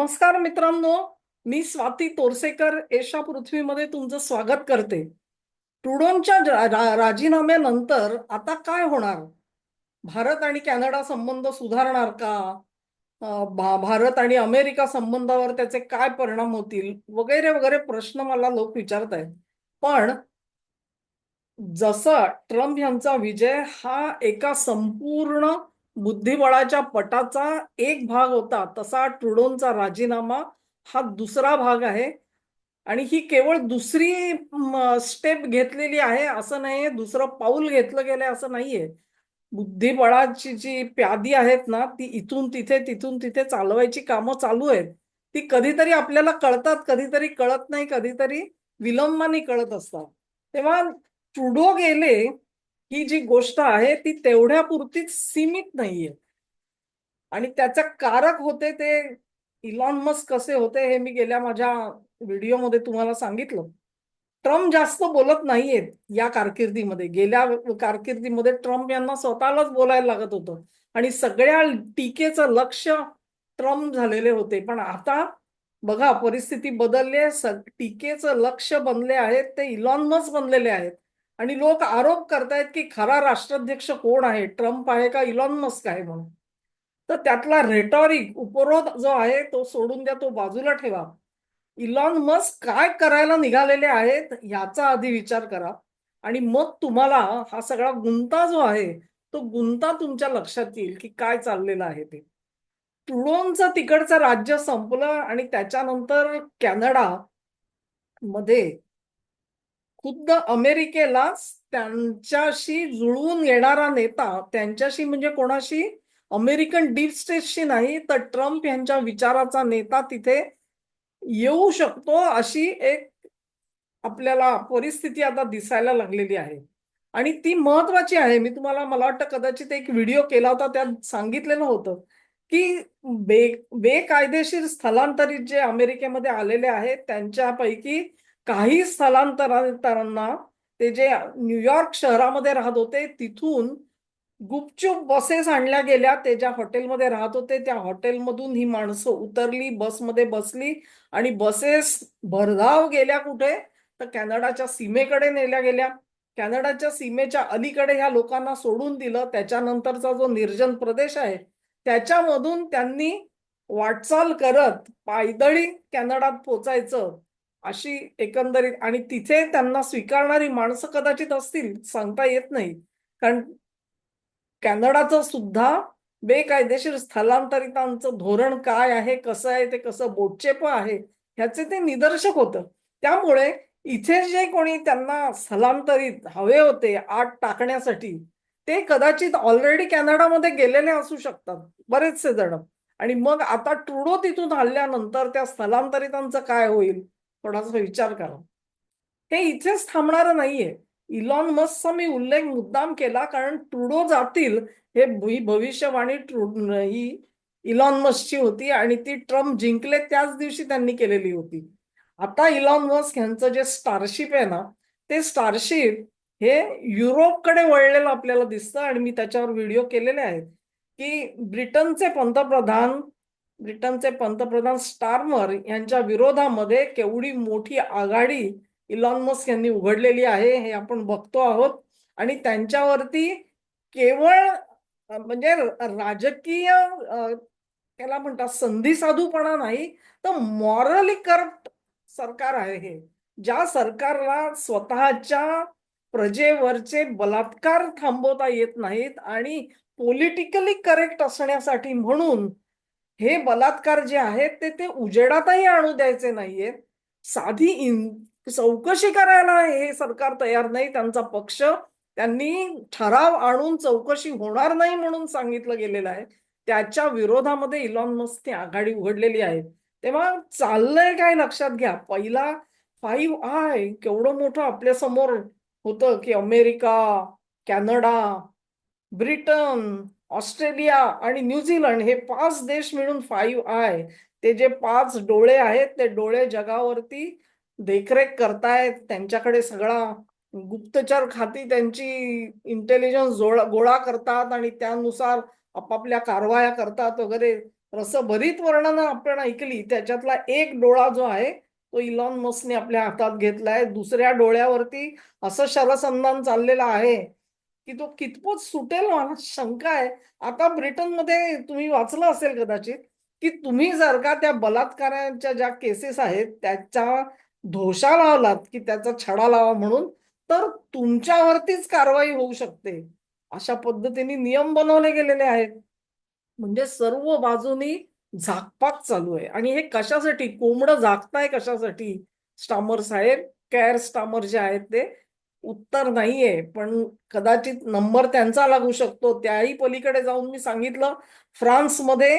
नमस्कार मित्रांनो मी स्वाती तोरसेकर एशा पृथ्वीमध्ये तुमचं स्वागत करते. ट्रुडोंच्या राजीनाम्यानंतर आता काय होणार? भारत आणि कॅनडा संबंध सुधारणार का? भारत आणि अमेरिका संबंधावर त्याचे काय परिणाम होतील? वगैरे वगैरे प्रश्न मला लोक विचारत आहेत पण जसा ट्रम्प यांचा विजय हा एका संपूर्ण बुद्धिबळाच्या पटाचा एक भाग होता तसा ट्रुडोंचा राजीनामा हा दुसरा भाग आहे. आणि ही केवळ दुसरी स्टेप घेतलेली आहे असं नाही दुसरं पाऊल घेतलं गेलं असं नाहीये. बुद्धिबळाची जी प्यादी आहेत ना ती इथून तिथे तिथून तिथे चालवायची कामं चालू आहेत. ती कधीतरी आपल्याला कळतात कधीतरी कळत नाही कधीतरी विलंबाने कळत असतात. तेव्हा ट्रुडो गेले ही जी गोष्ट आहे ती तेवढ्या पुरतीच सीमित नाहीये. आणि त्याचं कारक होते ते इलॉन मस्क कसे होते हे मी गेल्या माझ्या व्हिडिओमध्ये तुम्हाला सांगितलं. ट्रम्प जास्त बोलत नाहीयेत या कारकिर्दीमध्ये. गेल्या कारकिर्दीमध्ये ट्रम्प यांना स्वतःलाच बोलायला लागत होतं. आणि सगळ्या टीकेचं लक्ष ट्रम्प झालेले होते. पण आता बघा परिस्थिती बदलली आहे. सग- टीकेचं लक्ष बनले आहेत ते इलॉन मस्क बनलेले आहेत. आणि लोक आरोप करतायत की खरा राष्ट्राध्यक्ष कोण आहे? ट्रम्प आहे का? इलॉन मस्क आहे म्हणून. तर त्यातला रेटॉरिक उपरोध जो आहे तो सोडून द्या तो बाजूला ठेवा. इलॉन मस्क काय करायला निघालेले आहेत याचा आधी विचार करा. आणि मग तुम्हाला हा सगळा गुंता जो आहे तो गुंता तुमच्या लक्षात येईल की काय चाललेलं आहे ते. ट्रुडोंचं तिकडचं राज्य संपलं आणि त्याच्यानंतर कॅनडा मध्ये खुद्द अमेरिकेला त्यांच्याशी जुळवून येणारा नेता त्यांच्याशी म्हणजे कोणाशी? अमेरिकन डीप स्टेटशी नाही तर ट्रम्प यांच्या विचाराचा नेता तिथे येऊ शकतो अशी एक आपल्याला परिस्थिती आता दिसायला लागलेली आहे. आणि ती महत्वाची आहे. मी तुम्हाला मला वाटतं कदाचित एक व्हिडिओ केला होता त्यात सांगितलेलं होतं की बे बेकायदेशीर स्थलांतरित जे अमेरिकेमध्ये आलेले आहेत त्यांच्यापैकी काही स्थलांतरांना ते जे न्यूयॉर्क शहरामध्ये राहत होते तिथून गुपचूप बसेस आणल्या गेल्या. ते ज्या हॉटेलमध्ये राहत होते त्या हॉटेलमधून ही माणसं उतरली बसमध्ये बसली आणि बसेस भरधाव गेल्या कुठे? तर कॅनडाच्या सीमेकडे नेल्या गेल्या. कॅनडाच्या सीमेच्या अलीकडे ह्या लोकांना सोडून दिलं. त्याच्यानंतरचा जो निर्जन प्रदेश आहे त्याच्यामधून त्यांनी वाटचाल करत पायदळी कॅनडात पोचायचं. अशी एकंदरीत आणि तिथे त्यांना स्वीकारणारी माणसं कदाचित असतील सांगता येत नाही. कारण कॅनडाचं सुद्धा बेकायदेशीर स्थलांतरितांचं धोरण काय आहे कसं आहे ते कसं बोटचेप आहे ह्याचे ते निदर्शक होतं. त्यामुळे इथे जे कोणी त्यांना स्थलांतरित हवे होते आत टाकण्यासाठी ते कदाचित ऑलरेडी कॅनडामध्ये गेलेले असू शकतात बरेचसे जण. आणि मग आता ट्रुडो तिथून हल्ल्यानंतर त्या स्थलांतरितांचं काय होईल? थोडासा विचार करा. हे इथेच थांबणार नाहीये. इलॉन मस्कचा मी उल्लेख मुद्दाम केला कारण ट्रुडो जातील हे भविष्यवाणी ही इलॉन मस्कची होती आणि ती ट्रम्प जिंकले त्याच दिवशी त्यांनी केलेली होती. आता इलॉन मस्क यांचं जे स्टारशिप आहे ना ते स्टारशिप हे युरोपकडे वळलेलं आपल्याला दिसतं आणि मी त्याच्यावर व्हिडिओ केलेले आहेत. की ब्रिटनचे पंतप्रधान ब्रिटनचे पंतप्रधान स्टार्मर यांच्या विरोधामध्ये केवढी मोठी आघाडी इलॉन मस्क यांनी उघडलेली आहे हे आपण बघतो आहोत. आणि त्यांच्यावरती केवळ म्हणजे राजकीय त्याला म्हणतात संधी साधूपणा नाही तर मॉरली करप्ट सरकार आहे हे. ज्या सरकारला स्वतःच्या प्रजेवरचे बलात्कार थांबवता येत नाहीत आणि पॉलिटिकली करेक्ट असण्यासाठी म्हणून हे बलात्कार जे आहेत ते ते उजेडातही आणू द्यायचे नाहीयेत. साधी इन चौकशी करायला हे सरकार तयार नाही त्यांचा पक्ष त्यांनी ठराव आणून चौकशी होणार नाही म्हणून सांगितलं गेलेलं आहे. त्याच्या विरोधामध्ये इलॉन मस्कने आघाडी उघडलेली आहे. तेव्हा चाललंय काय लक्षात घ्या. पहिला फाईव्ह आय केवढं मोठं आपल्यासमोर होतं की अमेरिका कॅनडा ब्रिटन ऑस्ट्रेलिया आणि न्यूझीलंड हे पाच देश मिळून फाईव्ह आय ते जे पाच डोळे आहेत ते डोळे जगावरती देखरेख करतायत. त्यांच्याकडे सगळा गुप्तचर खाती त्यांची इंटेलिजन्स गोळा करतात आणि त्यानुसार आपापल्या कारवाया करतात वगैरे. रसभरीत वर्णनं आपण ऐकली. त्याच्यातला एक डोळा जो आहे तो इलॉन मस्कने आपल्या हातात घेतलाय. दुसऱ्या डोळ्यावरती असं शरसंधान चाललेलं आहे. की तो कितपत सुटेल मला शंका आहे. आता ब्रिटनमध्ये तुम्ही वाचलं असेल कदाचित की तुम्ही जर का त्या बलात्काराच्या ज्या केसेस आहेत त्याच्या धोशा लावलात की त्याचा छडा लावा म्हणून तर तुमच्यावरतीच कारवाई होऊ शकते. अशा पद्धतीने नियम बनवले गेलेले आहेत. म्हणजे सर्व बाजूनी झाकपाक चालू आहे. आणि हे कशासाठी? कोंबडं झाकताय कशासाठी? स्टामर साहेब कॅर स्टामर जे आहेत ते उत्तर नाहीये पण कदाचित नंबर त्यांचा लागू शकतो. त्याही पलीकडे जाऊन मी सांगितलं फ्रान्समध्ये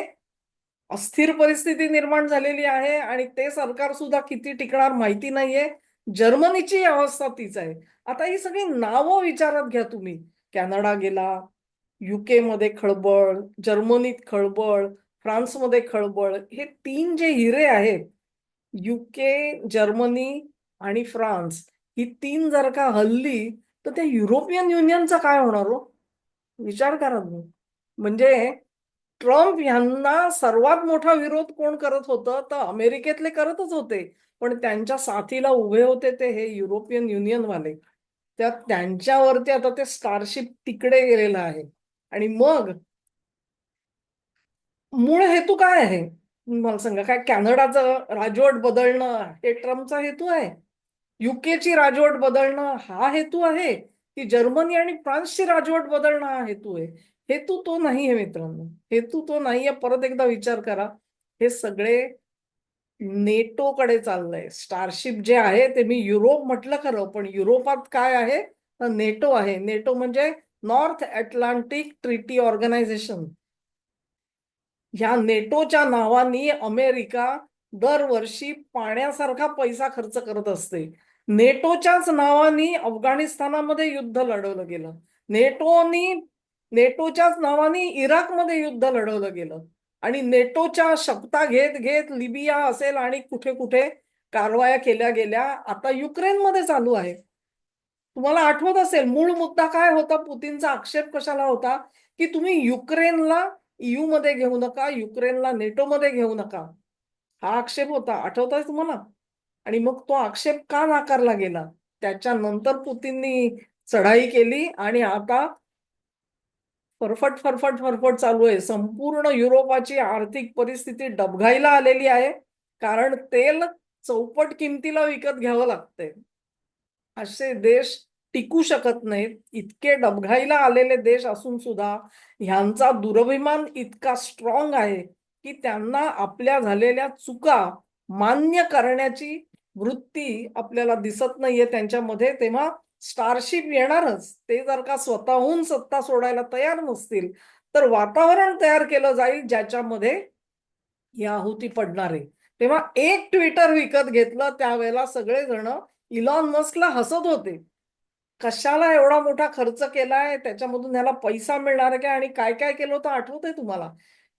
अस्थिर परिस्थिती निर्माण झालेली आहे आणि ते सरकार सुद्धा किती टिकणार माहिती नाहीये. जर्मनीची अवस्था तीच आहे. आता ही सगळी नावं विचारात घ्या तुम्ही. कॅनडा गेला युके मध्ये खळबळ जर्मनीत खळबळ फ्रान्समध्ये खळबळ हे तीन जे हिरे आहेत युके जर्मनी आणि फ्रान्स ही तीन जर का हल्ली तर त्या युरोपियन युनियनचा काय होणार हो? विचार करा तुम्ही. म्हणजे ट्रम्प यांना सर्वात मोठा विरोध कोण करत होतं? तर अमेरिकेतले करतच होते. पण त्यांच्या साथीला उभे होते ते हे युरोपियन युनियन वाले त्या त्यांच्यावरती आता ते स्टारशिप तिकडे गेलेलं आहे. आणि मग मूळ हेतू काय आहे? मला सांगा काय कॅनडाचं राजवट बदलणं हे ट्रम्पचा हेतू आहे? युकेची राजवट बदलणं हा हेतू आहे. की जर्मनी आणि फ्रान्सची राजवट बदलणं हा हेतू आहे. हेतू तो नाही आहे मित्रांनो. हेतू तो नाही आहे. परत एकदा विचार करा. हे सगळे नेटोकडे चाललंय. स्टारशिप जे आहे ते मी युरोप म्हटलं खरं पण युरोपात काय आहे? तर नेटो आहे. नेटो म्हणजे नॉर्थ अटलांटिक ट्रिटी ऑर्गनायझेशन. ह्या नेटोच्या नावानी अमेरिका दरवर्षी पाण्यासारखा पैसा खर्च करत असते. नेटोच्याच नावानी अफगाणिस्तानामध्ये युद्ध लढवलं गेलं. नेटोनी नेटोच्याच नावाने इराकमध्ये युद्ध लढवलं गेलं. आणि नेटोच्या शपथा घेत घेत लिबिया असेल आणि कुठे कुठे कारवाया केल्या गेल्या. आता युक्रेनमध्ये चालू आहे. तुम्हाला आठवत असेल मूळ मुद्दा काय होता? पुतीनचा आक्षेप कशाला होता? की तुम्ही युक्रेनला यू मध्ये घेऊ नका युक्रेनला नेटोमध्ये घेऊ नका. हा आक्षेप होता. आठवत आहे तुम्हाला? आणि मग तो आक्षेप का नाकारला गेला? त्याच्यानंतर पुतींनी चढाई केली आणि आता फरफट फरफट फरफट चालू आहे. संपूर्ण युरोपाची आर्थिक परिस्थिती डबघाईला आलेली आहे. कारण तेल चौपट किमतीला विकत घ्यावं लागतंय. असे देश टिकू शकत नाहीत. इतके डबघाईला आलेले देश असून सुद्धा ह्यांचा दुरभिमान इतका स्ट्रॉंग आहे की त्यांना आपल्या झालेल्या चुका मान्य करण्याची वृत्ती आपल्याला दिसत नाहीये त्यांच्यामध्ये तेव्हा स्टारशिप येणारच. ते जर का स्वतःहून सत्ता सोडायला तयार नसतील तर वातावरण तयार केलं जाईल ज्याच्यामध्ये या आहुती पडणार आहे. तेव्हा एक ट्विटर विकत घेतलं त्यावेळेला सगळेजण इलॉन मस्कला हसत होते. कशाला एवढा मोठा खर्च केलाय? त्याच्यामधून ह्याला पैसा मिळणार काय आणि काय काय केलं होतं आठवत आहे तुम्हाला?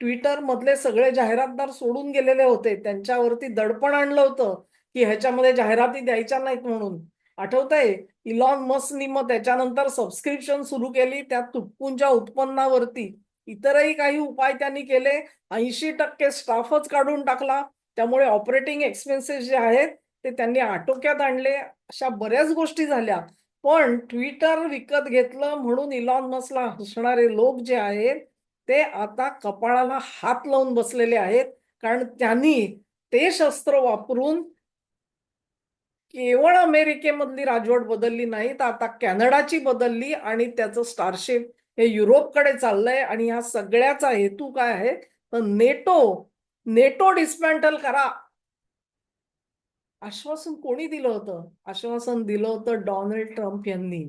ट्विटर मधले सगळे जाहिरातदार सोडून गेलेले होते. त्यांच्यावरती दडपण आणलं होतं. की ह्याच्यामध्ये जाहिराती द्यायच्या नाहीत म्हणून. आठवत आहे इलॉन मस्कनी मग त्याच्यानंतर सबस्क्रिप्शन सुरू केली. त्या तुटपूंच्या उत्पन्नावरती. इतरही काही उपाय त्यांनी केले. ऐंशी टक्के स्टाफच काढून टाकला. त्यामुळे ऑपरेटिंग एक्सपेन्सेस जे आहेत ते त्यांनी आटोक्यात आणले. अशा बऱ्याच गोष्टी झाल्या. पण ट्विटर विकत घेतलं म्हणून इलॉन मस्कला हसणारे लोक जे आहेत ते आता कपाळाला हात लावून बसलेले आहेत. कारण त्यांनी ते शस्त्र वापरून केवळ अमेरिकेमधली राजवट बदलली नाही तर आता कॅनडाची बदलली आणि त्याचं स्टारशिप हे युरोपकडे चाललंय आणि ह्या सगळ्याचा हेतू काय आहे? तर नेटो नेटो डिस्मॅन्टल करा. आश्वासन कोणी दिलं होतं? आश्वासन दिलं होतं डोनाल्ड ट्रम्प यांनी.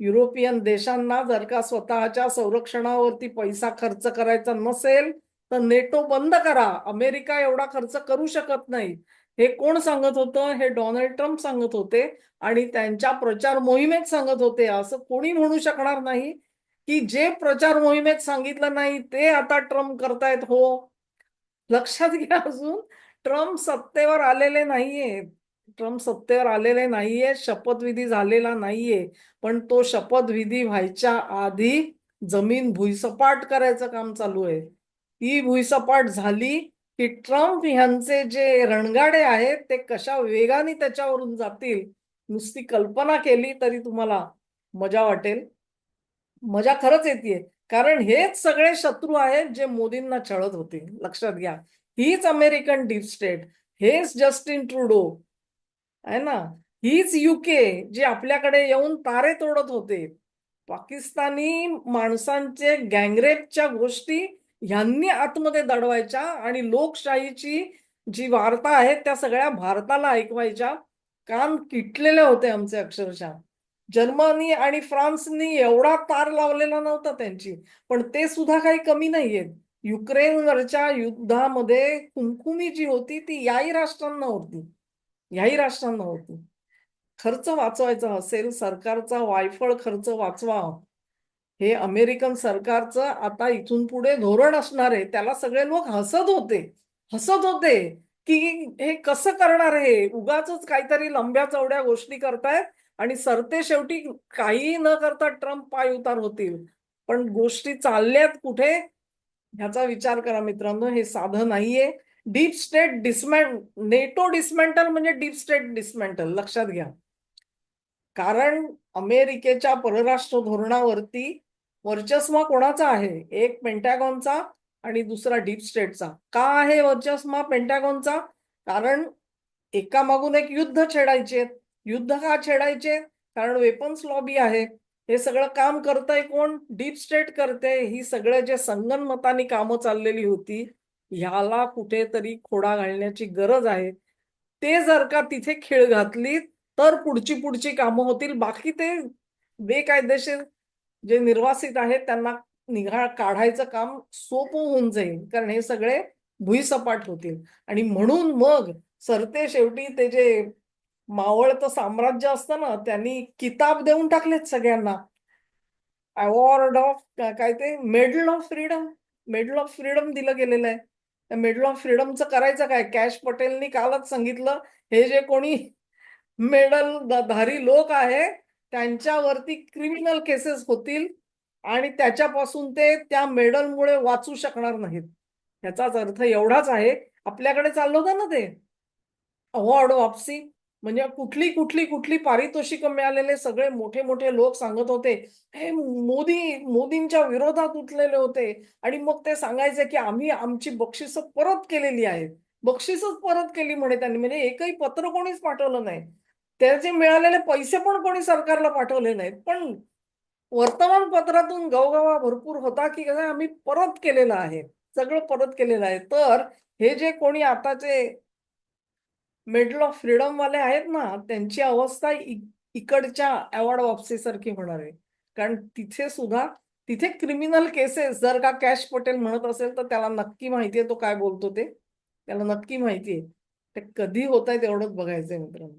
युरोपियन देशांना जर का स्वतःच्या संरक्षणावरती पैसा खर्च करायचा नसेल तर नेटो बंद करा. अमेरिका एवढा खर्च करू शकत नाही. हे कोण सांगत होतं? हे डोनाल्ड ट्रम्प सांगत होते आणि त्यांच्या प्रचार मोहिमेत सांगत होते. असं कोणी म्हणू शकणार नाही की जे प्रचार मोहिमेत सांगितलं नाही ते आता ट्रम्प करतायत हो. लक्षात घ्या अजून ट्रम्प सत्तेवर आलेले नाहीये. ट्रम्प सत्तेवर आलेले नाहीये शपथविधी झालेला नाहीये. पण तो शपथविधी व्हायच्या आधी जमीन भुईसपाट करायचं काम चालू आहे. ती भुईसपाट झाली की ट्रम्प ह्यांचे जे रणगाडे आहेत ते कशा वेगाने त्याच्यावरून जातील नुसती कल्पना केली तरी तुम्हाला मजा वाटेल? मजा खरंच येते कारण हेच सगळे शत्रू आहेत जे मोदींना छळत होते. लक्षात घ्या. हीच अमेरिकन डीप स्टेट. हेच जस्टिन ट्रुडो. आहे ना? हीच युके जे आपल्याकडे येऊन तारे तोडत होते. पाकिस्तानी माणसांचे गँगरेपच्या गोष्टी ह्यांनी आतमध्ये दडवायच्या आणि लोकशाहीची जी वार्ता आहे त्या सगळ्या भारताला ऐकवायच्या. कान किटलेले होते आमचे अक्षरशः. जर्मनी आणि फ्रान्सनी एवढा तार लावलेला नव्हता त्यांची. पण ते सुद्धा काही कमी नाहीयेत. युक्रेनवरच्या युद्धामध्ये कुंकुमी जी होती ती याही राष्ट्रांना होती. याही राष्ट्रांना होती. खर्च वाचवायचा असेल सरकारचा वायफळ खर्च वाचवा. हे अमेरिकन सरकारचं आता इथून पुढे धोरण असणार आहे त्याला सगळे लोक हसत होते हसत होते की हे कसं करणार हे? उगाच काहीतरी लंब्या चौड्या गोष्टी करतायत आणि सरते शेवटी काही न करता ट्रम्प पाय उतार होतील. पण गोष्टी चालल्यात कुठे? ह्याचा विचार करा मित्रांनो हे साधं नाहीये. Deep state dismantle NATO dismantle म्हणजे डीप स्टेट डिसमेंटल लक्षात घ्या. कारण अमेरिकेच्या परराष्ट्र धोरणावरती वर्चस्व कोणाचा आहे? एक पेंटॅगॉनचा आणि दुसरा डीप स्टेटचा. का आहे वर्चस्मा पेंटॅगॉनचा? कारण एका मागून एक युद्ध छेडायचे. युद्ध का छेडायचे? कारण वेपन्स लॉबी आहे. हे सगळं काम करतंय कोण? डीप स्टेट करते. ही सगळं जे संगनमतानी कामं चाललेली होती ह्याला कुठेतरी खोडा घालण्याची गरज आहे. ते जर का तिथे खेळ घातलीत तर पुढची पुढची कामं होतील. बाकी ते बेकायदेशीर जे निर्वासित आहेत त्यांना निघा काढायचं काम सोपं होऊन जाईल. कारण हे सगळे भुईसपाट होतील. आणि म्हणून मग सरते शेवटी ते जे मावळतं साम्राज्य असतं ना त्यांनी किताब देऊन टाकलेत सगळ्यांना. अवॉर्ड ऑफ काय ते? Medal of freedom medal of freedom दिलं गेलेलं आहे. त्या मेडल ऑफ फ्रीडमचं करायचं काय? कॅश पटेलनी कालच सांगितलं हे जे कोणी मेडल धारी लोक आहे. त्यांच्यावरती क्रिमिनल केसेस होतील आणि त्याच्यापासून ते त्या मेडलमुळे वाचू शकणार नाहीत. ह्याचाच अर्थ एवढाच आहे. आपल्याकडे चाललं होतं ना ते? अवॉर्ड वापसी. म्हणजे कुठली कुठली कुठली पारितोषिक मिळालेले सगळे मोठे मोठे लोक सांगत होते. हे मोदी मोदींच्या विरोधात उठलेले होते. आणि मग ते सांगायचे की आम्ही आमची बक्षिस परत केलेली आहेत. बक्षीसच परत केली म्हणे त्यांनी. म्हणजे एकही पत्र कोणीच पाठवलं नाही. त्याचे मिळालेले पैसे पण कोणी सरकारला पाठवले नाहीत. पण वर्तमानपत्रातून गवगवा भरपूर होता की आम्ही परत केलेलं आहे. सगळं परत केलेलं आहे. तर हे जे कोणी आताचे मेडल ऑफ फ्रीडम वाले आहेत ना त्यांची अवस्था इकडच्या अवॉर्ड वापसीसारखी होणार आहे. कारण तिथे सुद्धा तिथे क्रिमिनल केसेस जर का कॅश पटेल म्हणत असेल तर त्याला नक्की माहितीये तो काय बोलतो ते. त्याला नक्की माहितीये ते कधी होत आहे तेवढंच बघायचंय मित्रांनो.